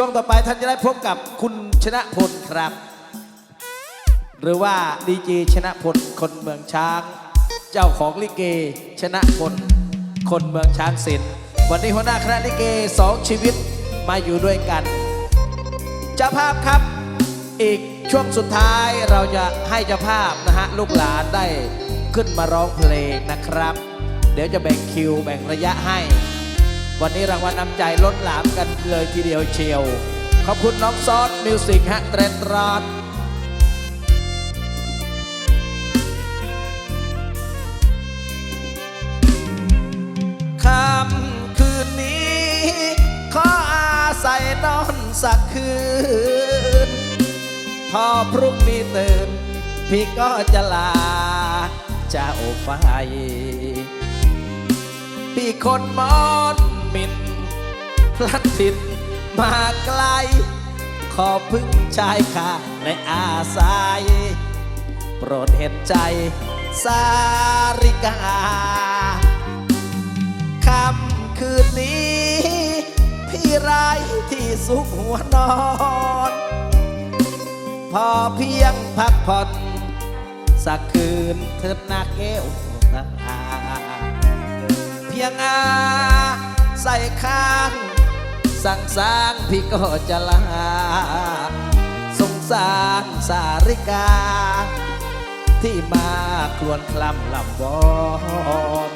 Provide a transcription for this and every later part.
ช่วงต่อไปท่านจะได้พบกับคุณชนะพลครับ หรือว่าดีเจชนะพลคนเมืองช้าง เจ้าของลิเก ชนะพลคนเมืองช้างศิลป์วันนี้หัวหน้าคณะลิเกสองชีวิตมาอยู่ด้วยกันจ้าภาพครับ อีกช่วงสุดท้ายเราจะให้เจ้าภาพนะฮะลูกหลานได้ขึ้นมาร้องเพลงนะครับ เดี๋ยวจะแบ่งคิวแบ่งระยะให้ วันนี้รางวัลนำใจล้นหลามกันเลยทีเดียวเชียว ขอบคุณน้องซอสมิวสิกฮะเทรนด์รอดค่ำคืนนี้ ขออาศัยนอนสักคืน พอพรุ่งนี้ตื่น พี่ก็จะลาเจ้าไปพี่คนมอน มินพลัดถิ่นมาไกล ขอพึ่งชายคาในอาศัยโปรดเห็นใจสาริกาค่ำคืนนี้ พี่ไรที่สุขหัวนอน พอเพียงพักผ่อนสักคืนเถิดนาแก้วตาเพียงอา ข้าง สั่งสร้างพี่ก็จะลาสงสารสาริกา ที่มาครวนคลำลำบอน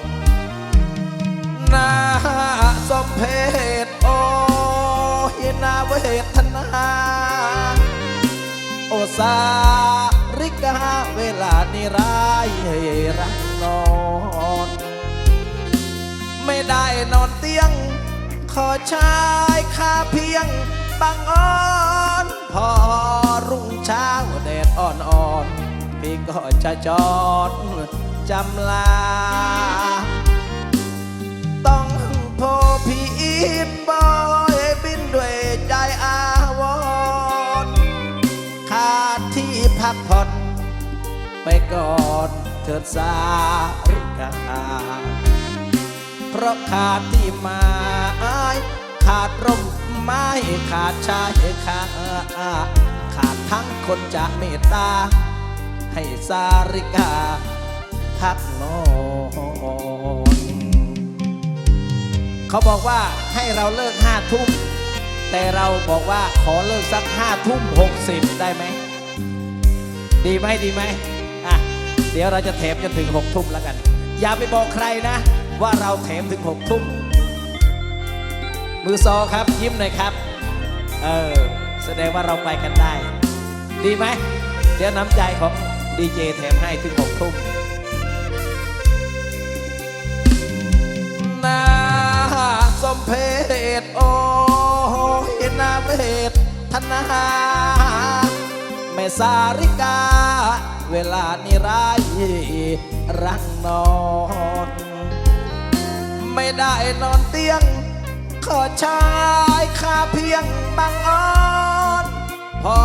นาสมเพศโอ้ยนาเวทนาโอสาริกาเวลานิรายให้รักนอน ขอชายค่าเพียงบางอ่อนพอรุ่งเช้าแดดอ่อนๆพี่ก็จะจอดจำลา ต้องโพพีอินบอยบินด้วยใจอาวรขาดที่พักผ่อนไปก่อนเถิดสาริกาเพราะขาดที่มา ขาดร่มไม้ขาดชายขาขาดทั้งคนจะเมตตา ให้สาริกาพักนอนเขาบอกว่าให้เราเลิกห้าทุ่ม แต่เราบอกว่าขอเลิกสักห้าทุ่มหกสิบได้ไหม ดีไหมดีไหมอะเดี๋ยวเราจะแถมจนถึงหกทุ่มแล้วกัน อย่าไปบอกใครนะ ว่าเราแถมถึงหกทุ่ม มือซอครับ ยิ้มหน่อยครับ เออ แสดงว่าเราไปกันได้ ดีไหม เดี๋ยวน้ำใจของดีเจแถมให้ถึงหกทุ่มนาสมเพศโอ้ยนาเวทธนาแม่สาริกา เวลานิรายรังนอน ไม่ได้นอนเตียง ขอชายคาเพียงบางอ่อน พอ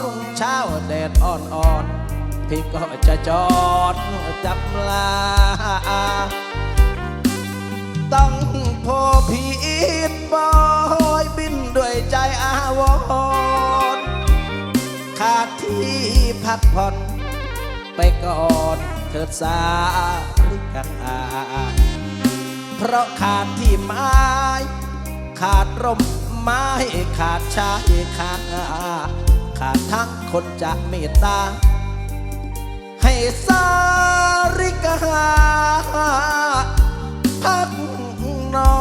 รุ่งเช้าแดดอ่อนๆพี่ก็จะจอดจับลา ต้องโพพีอินบอยบินด้วยใจอาวรณ์ขาดที่พักผ่อนไปก่อนเถิดสาริกาเพราะขาดที่ไม้ ขาดร่มไม้ขาดชายขาขาดทั้งคนจะเมตตา ให้สาริกาพักนอ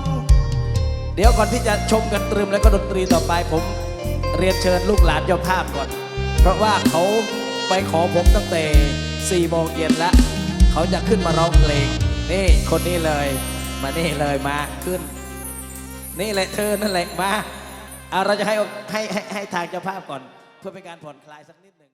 นเดี๋ยวก่อนที่จะชมกันตรึมแล้วก็ดนตรีต่อไปผมเรียนเชิญลูกหลานเจ้าภาพก่อน เพราะว่าเขาไปขอผมตั้งแต่4โมงเย็นแล้ว เขาจะขึ้นมาร้องเพลง นี่คนนี้เลย มานี่เลยมาขึ้น นี่แหละเธอนั่นแหละมาเอาเราจะให้ให้ให้ให้ทางเจ้าภาพก่อน เพื่อเป็นการผ่อนคลายสักนิดหนึ่ง